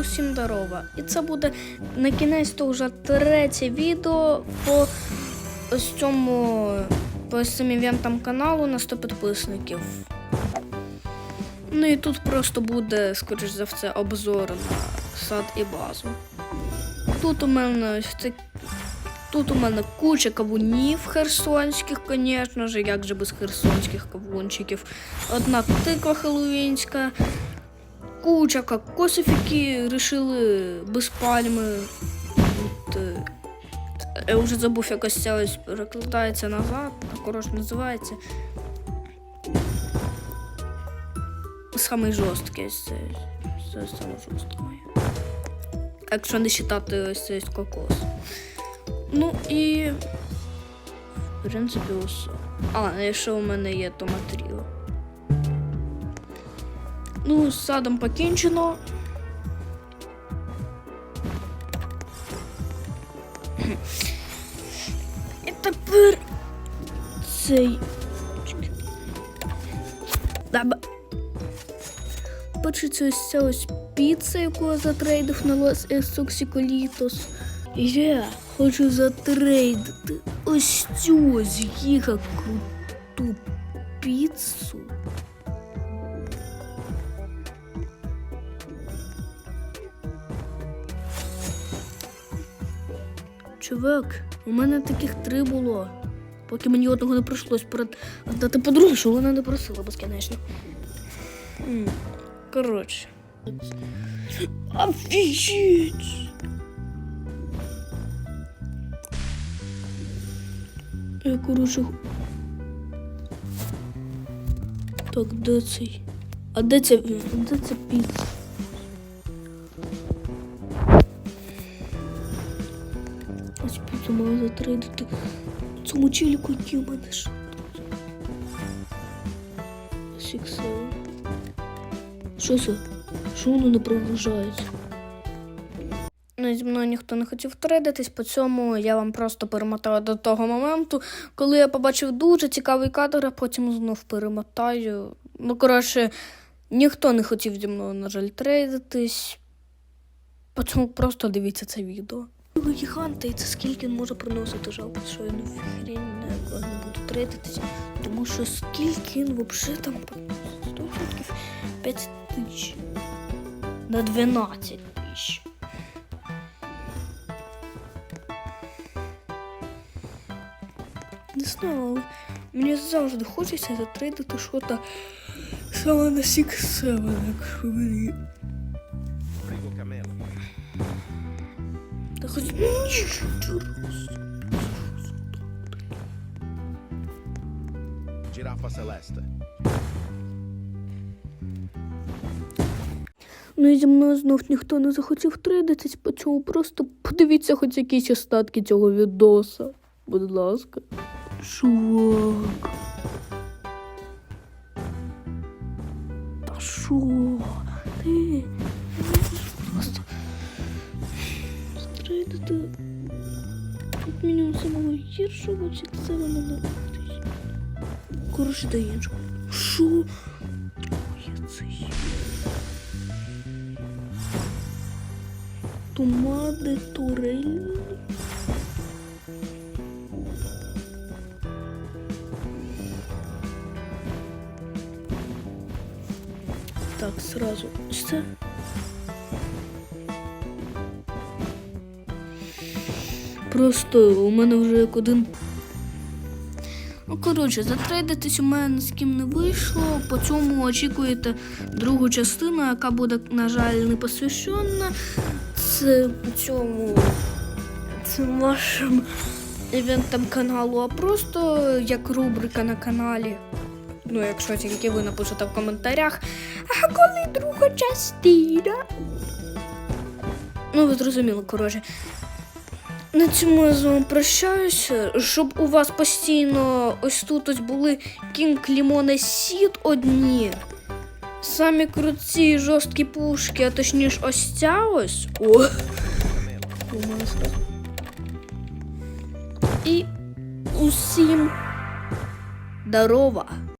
усім здорова. І це буде на кінець то вже третє відео по ось цьому по цим івентам каналу на 100 підписників. Ну і тут просто буде, скоріш за все, обзор на сад і базу. Тут у мене ось це. Тут у мене куча кавунів херсонських, звісно ж, як же без херсонських кавунчиків. Одна тиква хеллоуінська, куча кокосів, які вирішили без пальми. От, е, я вже забув, якось це ось перекладається назад, коротше називається. Самий жорсткий це. Саме жорстке. Якщо не вважати ось цей кокос. Ну і. В принципі, усе. А, ще у мене є томатріо. Ну, з садом покінчено. І тепер цей. Це ось ця ось піца, яку я затрейдив на Los Exoxicolitos. Я хочу затрейдити ось цю ось гіга круту піцу. Чувак, у мене таких три було. Поки мені одного не прийшлось передати подругу, що вона не просила безкінечно. Коротше. Офігеть! Я коротше. Так, де цей? А де ця, де ця піца? Піцу маю затрейдити. Цьому челіку, ще. Сіксел. Що це? Що воно не прогружається? Ну, зі мною ніхто не хотів трейдитись, по цьому я вам просто перемотаю до того моменту, коли я побачив дуже цікавий кадр, а потім знов перемотаю. Ну, коротше, ніхто не хотів зі мною, на жаль, трейдитись. По просто дивіться це відео. Ви гіганти, і це скільки він може приносити жалко, що на якого не буду трейдитись, тому що скільки він взагалі там приносить? 100% 5 тисяч. На 12 тисяч. Не знаю, але мені завжди хочеться затрейдити щось саме на Six 7, якщо мені. Та хоч Girafa Celeste. Ну і зі мною знов ніхто не захотів трейдитись, по цьому просто подивіться хоч якісь остатки цього відоса. Будь ласка. Чувак. Та що? Ти? Стрейдити. Тут мінімум самого гіршого, чи це воно не робить? Коротше, це є. Тумади турель. Так, сразу. Ось Просто у мене вже як один. Ну, коротше, затрейдитись у мене з ким не вийшло. По цьому очікуєте другу частину, яка буде, на жаль, не посвящена це цьому цим вашим івентам каналу, а просто як рубрика на каналі. Ну, якщо тільки ви напишете в коментарях, а коли друга частина? Ну, ви зрозуміли, коротше. На цьому я з вами прощаюся, щоб у вас постійно ось тут ось були кінг лімони сіт одні. Самі круті жорсткі пушки, а точніше ось ця ось. О. І усім здорова!